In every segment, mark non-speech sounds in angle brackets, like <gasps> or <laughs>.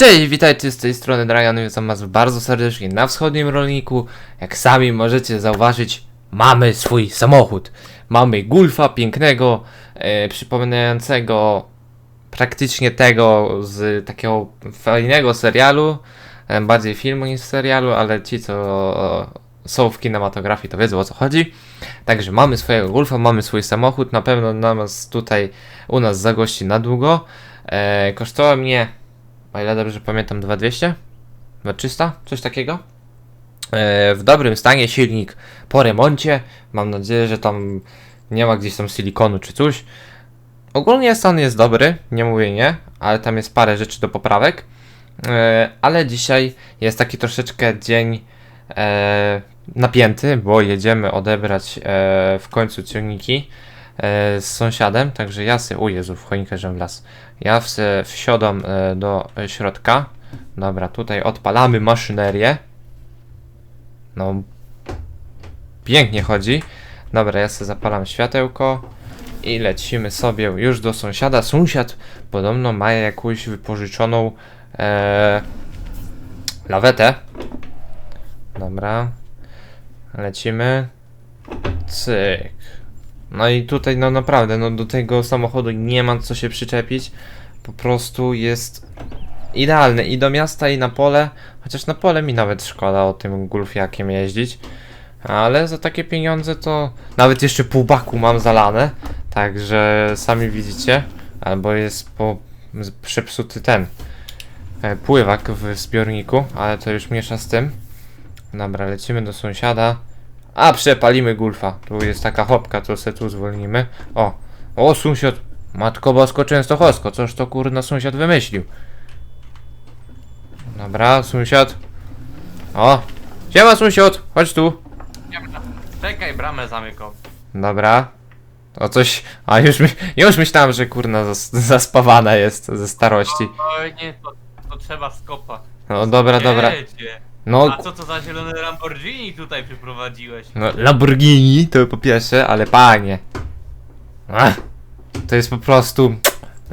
Cześć, witajcie z tej strony Dragan, witam was bardzo serdecznie na wschodnim rolniku. Jak sami możecie zauważyć, mamy swój samochód. Mamy Gulfa pięknego, e, przypominającego praktycznie tego z takiego fajnego serialu, e, bardziej filmu niż serialu, ale ci co e, są w kinematografii to wiedzą o co chodzi. Także mamy swojego Gulfa, mamy swój samochód, na pewno na nas tutaj u nas zagości na długo. E, kosztował mnie o ile dobrze pamiętam, 2200? 2300? Coś takiego? E, w dobrym stanie silnik po remoncie. Mam nadzieję, że tam nie ma gdzieś tam silikonu czy coś. Ogólnie stan jest dobry, nie mówię nie, ale tam jest parę rzeczy do poprawek. E, ale dzisiaj jest taki troszeczkę dzień e, napięty, bo jedziemy odebrać w końcu ciągniki z sąsiadem, także ja sobie, o Jezu, w choinkę wlazł. Ja wsiadam e, do e, środka. Dobra, tutaj odpalamy maszynerię. No, pięknie chodzi. Dobra, ja sobie zapalam światełko i lecimy sobie już do sąsiada. Sąsiad podobno ma jakąś wypożyczoną e, lawetę. Dobra, lecimy. Cyk. No i tutaj, no naprawdę, no do tego samochodu nie ma co się przyczepić. Po prostu jest idealny i do miasta, i na pole. Chociaż na pole mi nawet szkoda o tym gulfiakiem jeździć. Ale za takie pieniądze to nawet jeszcze pół baku mam zalane. Także sami widzicie. Albo jest po przepsuty ten e, pływak w zbiorniku, ale to już miesza z tym. Dobra, lecimy do sąsiada. A, przepalimy gulfa. Tu jest taka hopka, to se tu zwolnimy. O, o, sąsiad. Matko Bosko Częstochowsko, coż to kurna sąsiad wymyślił. Dobra, sąsiad. O, siema sąsiad, chodź tu. Czekaj, bramę zamykam. Dobra. O coś, a już, my, już myślałem, że kurna zas, zaspawana jest ze starości. Oj, nie, to, to trzeba skopa. No dobra, dobra. Jedzie. No, A co to za zielone Lamborghini tutaj przyprowadziłeś? No, Lamborghini to po pierwsze, ale panie. Ach, to jest po prostu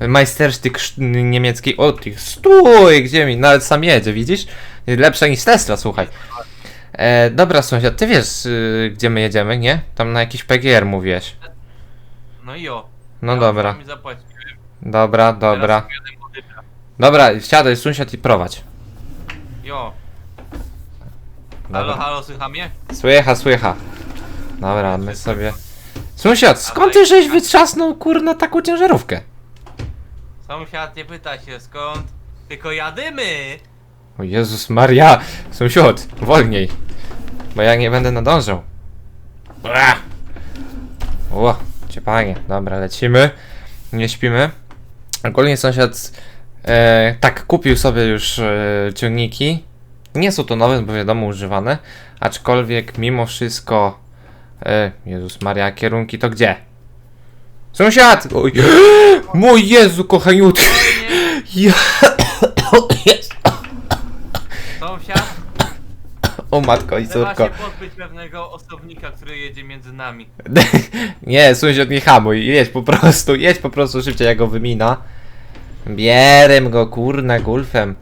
majstersztyk sz- niemiecki. O ty, stój, gdzie mi? Nawet sam jedzie, widzisz? Lepsza niż Tesla, słuchaj. E, dobra, sąsiad, ty wiesz, y, gdzie my jedziemy, nie? Tam na jakiś PGR mówiłeś. No i o. No ja dobra, zapłaciłem. dobra, dobra. Dobra, wsiadaj, sąsiad i prowadź. Jo. Halo, Dobra. halo, słycha mnie? Słycha, słycha. Dobra, my sobie... Sąsiad, skąd ty żeś wytrzasnął, kurna, taką ciężarówkę? Sąsiad nie pyta się skąd, tylko jadymy! O Jezus Maria! Sąsiad, wolniej! Bo ja nie będę nadążał. Ua! O, cię panie. Dobra, lecimy. Nie śpimy. Ogólnie sąsiad e, tak kupił sobie już e, ciągniki. Nie są to nowe, bo wiadomo używane. Aczkolwiek mimo wszystko. E, Jezus Maria, kierunki to gdzie? Sąsiad! Oj, <gasps> mój Jezu, kochaniutki! Ja... Sąsiad, <coughs> O matko i trzeba córko. się pozbyć pewnego osobnika, który jedzie między nami. <laughs> nie, sąsiad nie hamuj, jedź po prostu, jedź po prostu szybciej, jak go wymina. Bierem go, kurna, gulfem.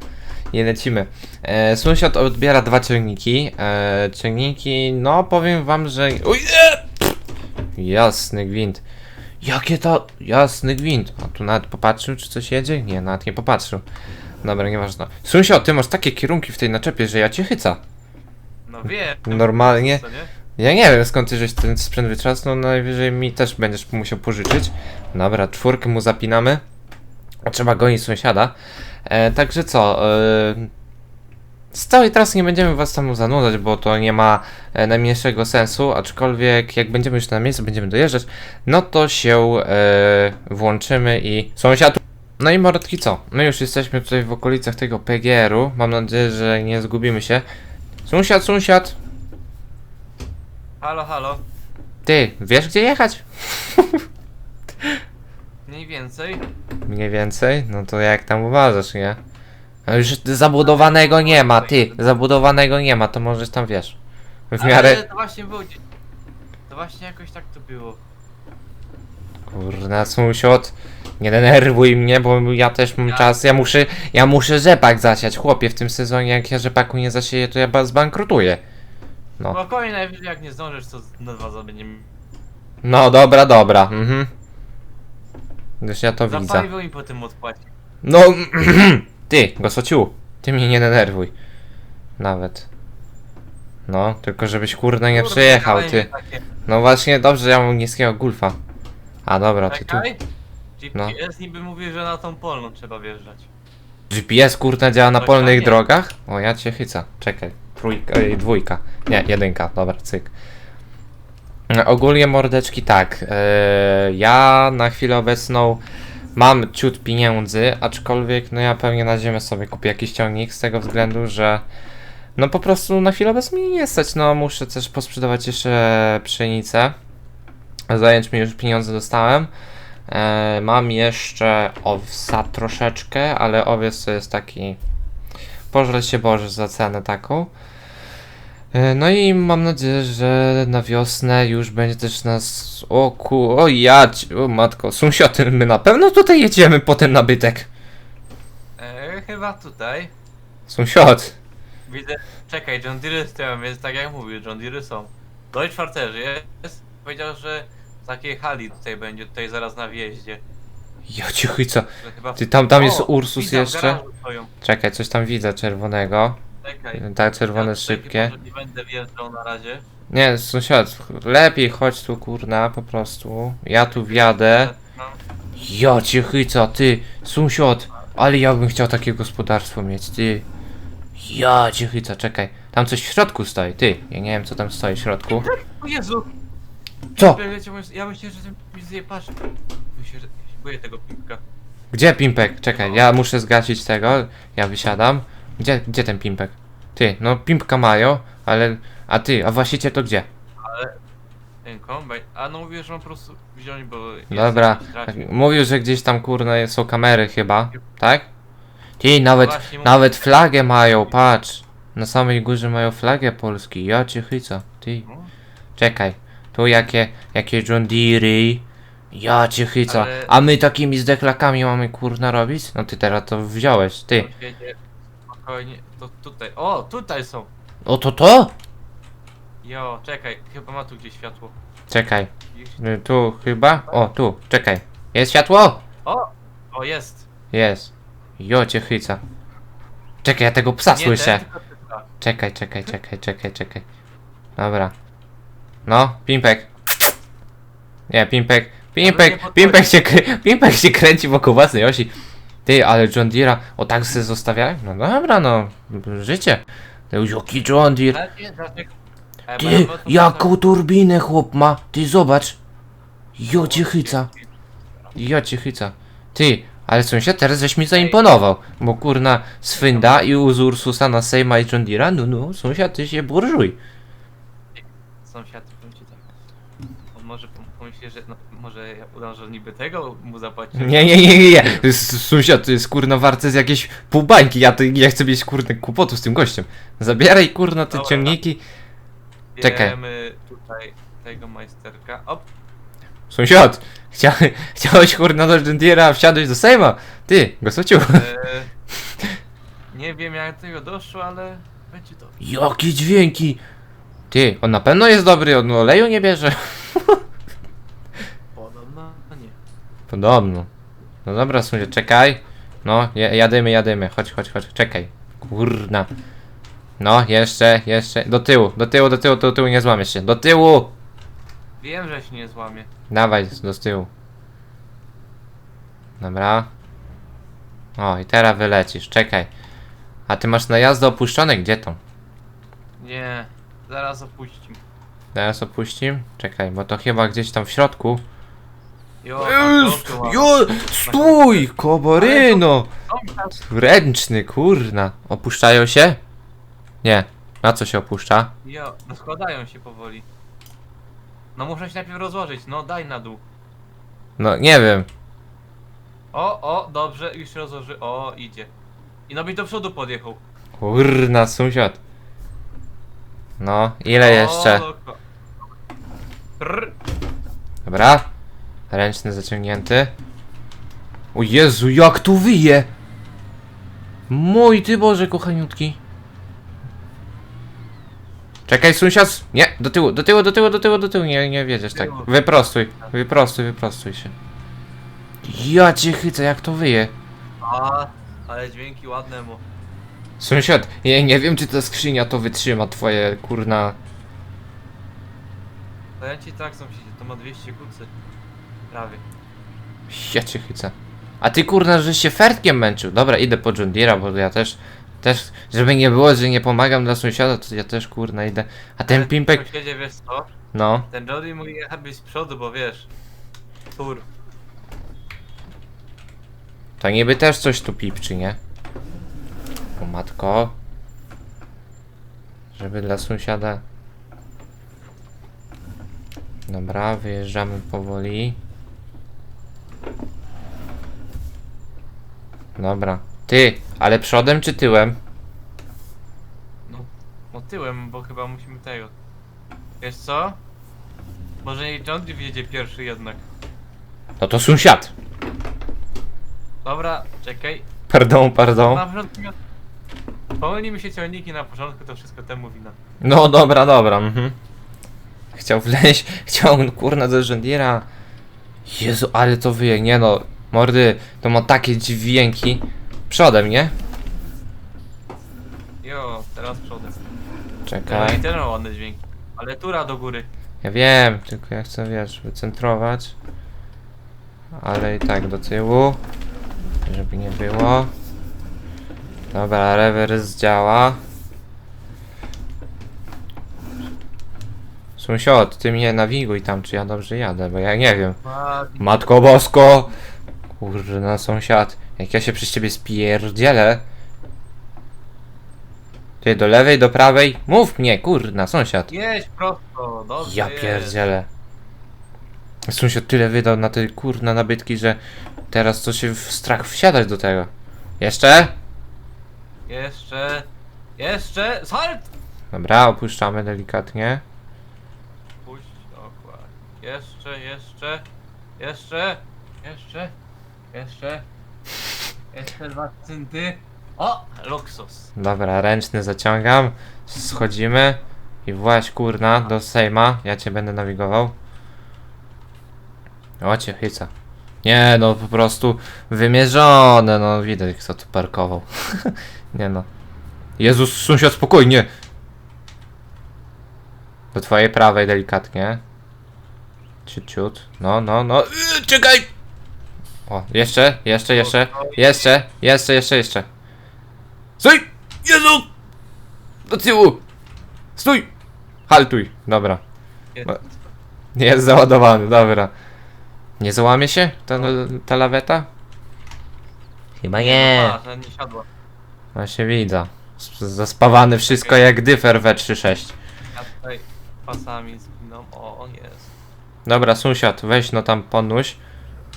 I lecimy. E, sąsiad odbiera dwa ciągniki. E, ciągniki, no powiem wam, że... Uj, e! Jasny gwint. Jakie to... Jasny gwint. A tu nawet popatrzył, czy coś jedzie? Nie, nawet nie popatrzył. Dobra, nieważne. Sąsiad, ty masz takie kierunki w tej naczepie, że ja cię chyca. No wiem. Normalnie. Co nie? Ja nie wiem skąd ty żeś ten sprzęt wytrzasnął, najwyżej mi też będziesz musiał pożyczyć. Dobra, czwórkę mu zapinamy. A Trzeba gonić sąsiada. E, także co, e, z całej trasy nie będziemy was tam zanudzać, bo to nie ma e, najmniejszego sensu, aczkolwiek jak będziemy już na miejscu, będziemy dojeżdżać, no to się e, włączymy i sąsiad... No i mordki co? My już jesteśmy tutaj w okolicach tego PGR-u, mam nadzieję, że nie zgubimy się. Sąsiad, sąsiad, Halo, halo. Ty, wiesz gdzie jechać? <laughs> Mniej więcej. Mniej więcej? No to jak tam uważasz, nie? A już zabudowanego nie ma, ty, zabudowanego nie ma, to możesz tam wiesz. W Ale miarę... to właśnie było. gdzieś- To właśnie jakoś tak to było. Kurna, sąsiad. Nie denerwuj mnie, bo ja też mam czas. Ja muszę, ja muszę rzepak zasiać. Chłopie, w tym sezonie jak ja rzepaku nie zasieję, to ja ba- zbankrutuję. No. Spokojnie, najwyżej jak nie zdążysz, to na dwa zamienimy. No, dobra, dobra. Mhm. Już ja to Za widzę. paliwo potem odpłaci. No, <clears throat> ty, gosociu, ty mnie nie denerwuj. Nawet. No, tylko żebyś kurde nie Kurde, przejechał, ale ty. takie. No właśnie, dobrze, ja mam niskiego gulfa. A dobra, ty tu. Czekaj. No. GPS niby mówi, że na tą polną trzeba wjeżdżać. GPS kurde działa na polnych drogach? O, ja cię chyca. Czekaj. Trójka, ej, dwójka. Nie, jedynka, dobra, cyk. E, Ogólnie mordeczki tak. E, ja na chwilę obecną mam ciut pieniędzy, aczkolwiek no ja pewnie na ziemię sobie kupię jakiś ciągnik z tego względu, że no po prostu na chwilę obecną mnie nie stać. No muszę też posprzedawać jeszcze pszenicę. Zająć mi już pieniądze dostałem. E, mam jeszcze owsa troszeczkę, ale owiec to jest taki. Pożrę się Boże za cenę taką. E, no i mam nadzieję, że na wiosnę już będzie też nas. O ku. O ja. O matko. Sąsiady, my na pewno tutaj jedziemy po ten nabytek. E, chyba tutaj. Sąsiad. Widzę. Czekaj, John Deere stoją, więc tak jak mówił, John Deere są. Deutsch Farterzy jest. Powiedział, że w takiej hali tutaj będzie, tutaj zaraz na wjeździe. Ja ci chyca. Że chyba... Ty tam, tam jest O, Ursus widzę, w jeszcze. garażu stoją. Czekaj, coś tam widzę czerwonego. Czekaj. Tak, czerwone Ja szybkie. Nie będę wjeżdżał na razie. Nie, sąsiad, lepiej chodź tu kurna, po prostu. Ja tu wjadę. Mam- Ja cię chyca, ty, sąsiad, ale ja bym chciał takie gospodarstwo mieć, ty. Ja cię chyca, czekaj. Tam coś w środku stoi, ty. Ja nie wiem co tam stoi w środku. O Jezu! Co? Ja, myślę, że ten pis zje patrz. Myślę, że boję tego pimpka. Gdzie pimpek? Czekaj, ja muszę zgasić tego. Ja wysiadam. Gdzie, gdzie ten pimpek? Ty, no pimpka mają, ale... A ty, a właściciel to gdzie? Ten kombajn. A no mówię, że mam po prostu wziąć, bo... Dobra, mówił, że gdzieś tam kurna są kamery chyba, tak? Ty, nawet, Właśnie mówię. nawet flagę mają, patrz. Na samej górze mają flagę Polski, ja cię chyca, ty. No. Czekaj, tu jakie, jakie John Deere. Ja cię chyca. Ale- A my takimi zdeklakami mamy kurna robić? No ty teraz to wziąłeś, ty. Sąsiedzie, Spokojnie, to tutaj. O, tutaj są! O to to? Jo, czekaj, chyba ma tu gdzieś światło. Czekaj, Gdzieś- y, tu chyba? O, tu, czekaj. Jest światło? O! O, jest! Jest. Jo cię chyca. Czekaj, ja tego psa Nie słyszę. ten, tylko. Czekaj, czekaj, czekaj, czekaj, czekaj. Dobra. No, Pimpek. Nie, Pimpek. Pimpek, podchodzi. Pimpek się, krę- Pimpek się kręci wokół własnej osi. Ty, ale John Deere'a, o tak se zostawiałem? No dobra, no, życie. To już jaki John Deere. Lepiej, dlaczego- E, bo Ty, jaką turbinę chłop ma. Ty, zobacz. Jo cię chyca. Jo cię chyca. Ty, ale sąsiad teraz żeś mi zaimponował. Bo kurna, z Fynda i z Ursusa na Sejma i John Deere'a, no no, sąsiad ty się burżuj. Sąsiad, powiem ci tak. On może pom- pomyśli, że no, może ja udam, że niby tego mu zapłacić. Nie, nie, nie, nie, nie. S- Sąsiad, to jest kurna warte z jakieś pół bańki. Ja, to, ja chcę mieć kurna kłopotu z tym gościem. Zabieraj kurna te Dobra. ciągniki. czekaj. Bierzemy tutaj tego majsterka. Op, Sąsiad, chcia, chciałeś kurna do John Deere'a, wsiadłeś do Sejma. Ty, gosociu. e, <laughs> nie wiem jak do tego doszło, ale będzie to. Jakie dźwięki. Ty, on na pewno jest dobry, on oleju nie bierze. Podobno no nie. Podobno. No dobra, sąsiad, czekaj. No, ja- jadymy, jadymy. Chodź, chodź, chodź, czekaj. Kurna. No, jeszcze, jeszcze. Do tyłu, do tyłu, do tyłu, do tyłu, nie złamiesz się. Do tyłu! Wiem, że się nie złamie. Dawaj, do tyłu. Dobra. O, i teraz wylecisz, czekaj. A ty masz na jazdę opuszczone? Gdzie to? Nie, zaraz opuścim. Teraz opuścim? Czekaj, bo to chyba gdzieś tam w środku. Jo, tam kołko mam. Jo, stój, koboryno! Ręczny, kurna. Opuszczają się? Nie. Na co się opuszcza? Jo, no składają się powoli. No muszę się najpierw rozłożyć, no daj na dół. No, nie wiem. O, o, dobrze, już się rozłoży. O, idzie. I no byś do przodu podjechał. Kurna, sąsiad. No, ile jeszcze? loko. Prr. Dobra. Ręczny zaciągnięty. O Jezu, jak tu wyje! Mój ty Boże, kochaniutki. Czekaj, sąsiad! Nie, do tyłu, do tyłu, do tyłu, do tyłu, do tyłu, nie, nie wiedziesz tak. Wyprostuj, wyprostuj, wyprostuj się. Ja cię chycę, jak to wyje. A, ale dźwięki ładne mu. Sąsiad, ja nie wiem, czy ta skrzynia to wytrzyma, twoje kurna... To ja ci tak sąsiedzie, to ma 200 kucy. Prawie. Ja cię chycę. A ty kurna, że się fertkiem męczył. Dobra, idę po John Deere'a, bo ja też, też, żeby nie było, że nie pomagam dla sąsiada, to ja też kurna idę. A ten pimpek, Sąsiedzie, wiesz co? no, Ten Jody mógł jechać być z przodu, bo wiesz. Tur. to niby też coś tu pipczy, nie? O matko. Żeby dla sąsiada. Dobra, wyjeżdżamy powoli. Dobra. Ty, ale przodem czy tyłem? No, no tyłem, bo chyba musimy tego. Wiesz co? Może nie John wjedzie pierwszy jednak. No to sąsiad. Dobra, czekaj. Pardon, pardon. Na początku. Pomyli mi się ciągniki na początku, to wszystko temu wina. No dobra, dobra. Mhm. Chciał wleźć, <laughs> chciał kurna do żondiera. Jezu, ale to wyje, nie no. Mordy, to ma takie dźwięki. Przodem, nie? Jo, teraz przodem. No Czekaj. i ten ma. Ale tura do góry. Ja wiem, tylko ja chcę, wiesz, wycentrować. Ale i tak do tyłu. Żeby nie było. Dobra, rewers działa. Sąsiad, ty mnie nawiguj tam, czy ja dobrze jadę, bo ja nie wiem. Matko Bosko! Kurna, sąsiad. Jak ja się przez ciebie spierdzielę. Ty, do lewej, do prawej? Mów mnie, kurna, sąsiad. jedź prosto, dobrze Ja jest. pierdzielę. Sąsiad tyle wydał na te kurna nabytki, że teraz to się w strach wsiadać do tego. Jeszcze? Jeszcze, jeszcze, salt! Dobra, opuszczamy delikatnie. Jeszcze, jeszcze, jeszcze, jeszcze, jeszcze, jeszcze dwa centy. O, luksus. Dobra, ręczny zaciągam. Schodzimy. I właśnie kurna, do Sejma. Ja cię będę nawigował. O cię. Nie no, po prostu wymierzone, no widać kto tu parkował. <laughs> Nie no. Jezus, sąsiad, spokojnie! Do twojej prawej delikatnie. Ciut, ciut. No, no, no. Yy, czekaj! O, jeszcze, jeszcze, jeszcze, jeszcze, jeszcze, jeszcze, jeszcze. Stój! Jezu! Do tyłu! Stój! Haltuj! Dobra. Jest. No. Załadowany, dobra. Nie załamie się ta, ta laweta? Chyba nie. A, że nie siadła. Właśnie widzę. Sp- Zaspawany wszystko jak dyfer we 3.6. Ja tutaj pasami spinam. O, on jest. Dobra, sąsiad, weź no tam ponuś.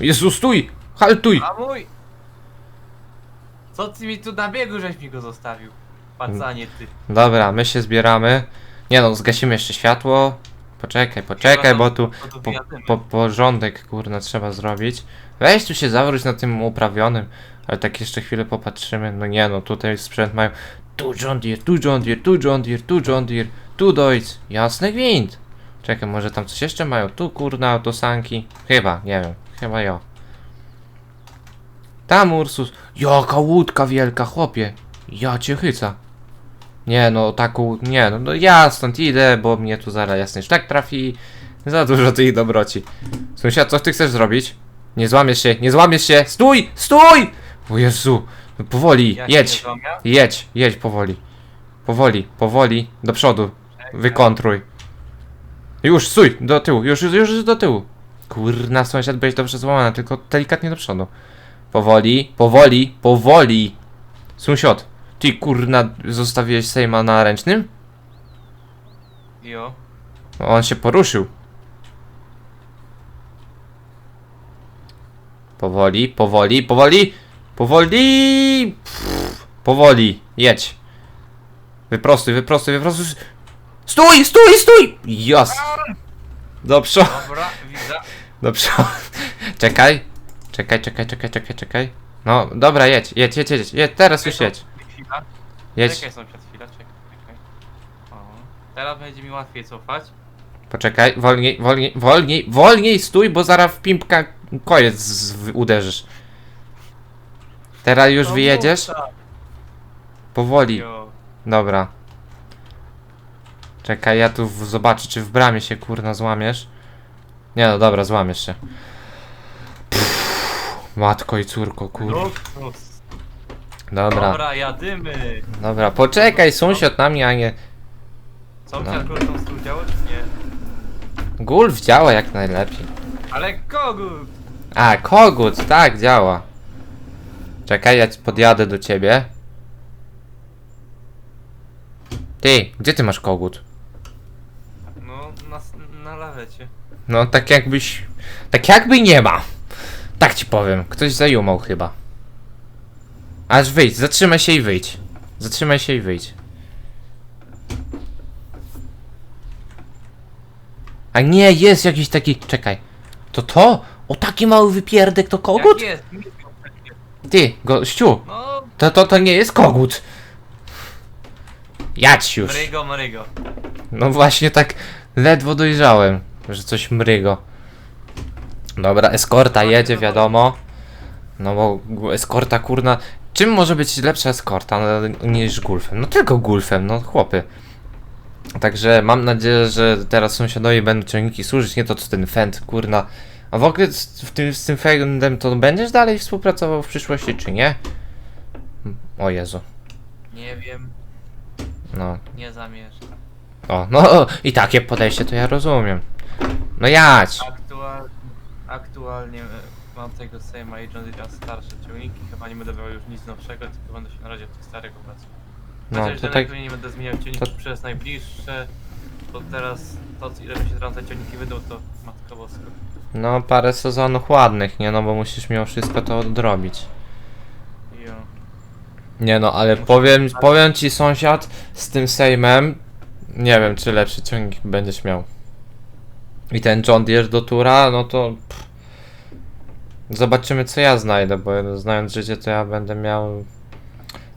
Jezu, stój! Haltuj! A mój! Co ty mi tu na biegu żeś mi go zostawił? Pacanie ty. Dobra, my się zbieramy. Nie no, zgasimy jeszcze światło. Poczekaj, poczekaj, bo tu po, wyjadymy. po, porządek kurna trzeba zrobić. Weź tu się zawróć na tym uprawionym. Ale tak jeszcze chwilę popatrzymy. No nie no, tutaj sprzęt mają. Tu John Deere, tu John Deere, tu John Deere, tu John Deere, tu Deutz. Jasny gwint. Czekaj, może tam coś jeszcze mają? Tu kurna autosanki. Chyba, nie wiem. Chyba jo. Tam Ursus. Jaka łódka wielka, chłopie. Ja cię chyca. Nie no, taką, nie no, no ja stąd idę, bo mnie tu zaraz jasny szlak trafi. Za dużo tych dobroci. Sąsiad, co ty chcesz zrobić? Nie złamiesz się, nie złamiesz się! Stój! Stój! O Jezu, no powoli, Ja się nie jedź, złamię. jedź, jedź powoli. Powoli, powoli, do przodu, wykontruj. Już, stój, do tyłu, już, już, już do tyłu. Kurna, sąsiad, byłeś dobrze złamany, tylko delikatnie do przodu. Powoli, powoli, powoli. Sąsiad, ty kurna, zostawiłeś Sejma na ręcznym? Jo. On się poruszył. Powoli, powoli, powoli, powoli, Pff, powoli, jedź. Wyprostuj, wyprostuj, wyprostuj. Stój, stój, stój! Jas. Do przodu, Dobra, widzę. do przodu. Czekaj. Czekaj, czekaj, czekaj, czekaj, czekaj. No, dobra, jedź, jedź, jedź, jedź, jedź. teraz już jedź. Chwila. Jedź. Czekaj sąsiad, chwila, czekaj, czekaj. O, teraz będzie mi łatwiej cofać. Poczekaj, wolniej, wolniej, wolniej, wolniej stój, bo zaraz w pimpka koniec z- w- uderzysz. Teraz już No wyjedziesz? mów tak. Powoli. Jo. Dobra. Czekaj, ja tu w- zobaczę, czy w bramie się kurna złamiesz. Nie no, dobra, złamiesz się. Pff, matko i córko, kurwa. Luksus. Dobra, Dobra, jadymy. dobra, poczekaj, sąsiad na mnie, a nie... Sąsiad No. działo, czy nie? Gulf działa jak najlepiej. Ale kogut! A, kogut, tak, działa. Czekaj, ja podjadę do ciebie. Ty, gdzie ty masz kogut? Na, lawecie. No, tak jakbyś... Tak jakby nie ma. Tak ci powiem, ktoś zajumał chyba. Aż wyjdź, zatrzymaj się i wyjdź. Zatrzymaj się i wyjdź. A nie, jest jakiś taki... Czekaj. To to? O, taki mały wypierdek to kogut? Jak jest? Ty, gościu, No, to, to, to nie jest kogut. Jadź już. No właśnie tak ledwo dojrzałem, że coś mrygo. Dobra, eskorta jedzie, wiadomo. No bo eskorta kurna... Czym może być lepsza eskorta no, niż gulfem? No tylko gulfem, no chłopy. Także mam nadzieję, że teraz sąsiadowi będą ciągniki służyć, nie to co ten Fend, kurna. A w ogóle z, w tym, z tym Fendem to będziesz dalej współpracował w przyszłości, czy nie? O Jezu, Nie wiem, no. nie zamierzam. O, no i takie podejście to ja rozumiem. No jadź! Aktual, aktualnie e, mam tego Sejma i John Deere starsze ciągniki. Chyba nie będę brał już nic nowszego, tylko będę się na razie w tych starych obracał. No Chociaż to że tak, najpewniej nie będę zmieniał ciągników przez najbliższe. Bo teraz to ile mi się teraz te ciągniki wydą to matka boska. no parę sezonów ładnych, nie no, bo musisz mimo wszystko to odrobić. Jo. Nie no, ale powiem, powiem ci sąsiad, z tym Sejmem, nie wiem czy lepszy ciągnik będziesz miał. I ten John Deere do Tura, no to... Pff, zobaczymy co ja znajdę, bo znając życie to ja będę miał...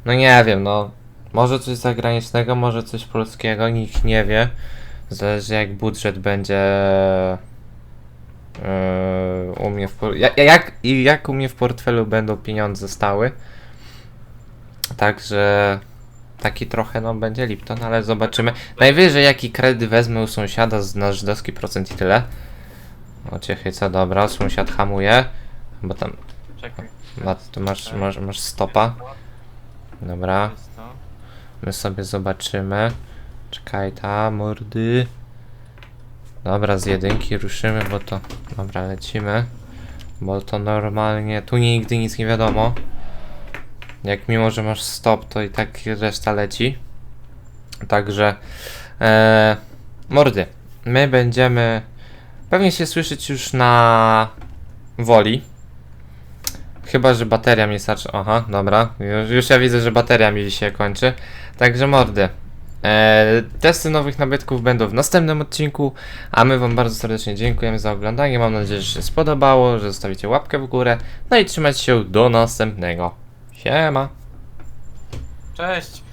No nie wiem, no... Może coś zagranicznego, może coś polskiego, nikt nie wie. Zależy jak budżet będzie... Yy, u mnie w jak, jak, jak u mnie w portfelu będą pieniądze stały. Także taki trochę no będzie Lipton, ale zobaczymy. Najwyżej jaki kredyt wezmę u sąsiada z na żydowski procent i tyle. O ciechyca, dobra, sąsiad hamuje. Bo tam, Czekaj. ma, tu masz, masz, masz stopa. Dobra, my sobie zobaczymy. Czekaj ta, mordy. Dobra, z jedynki ruszymy, bo to... Dobra, lecimy. Bo to normalnie... Tu nigdy nic nie wiadomo. Jak mimo, że masz stop, to i tak reszta leci. Także... E, mordy. My będziemy... Pewnie się słyszeć już na... Woli. Chyba, że bateria mi starczy. Aha, dobra. Już, już ja widzę, że bateria mi się kończy. Także mordy. E, testy nowych nabytków będą w następnym odcinku, a my Wam bardzo serdecznie dziękujemy za oglądanie. Mam nadzieję, że się spodobało, że zostawicie łapkę w górę. No i trzymać się do następnego. Siema. Cześć!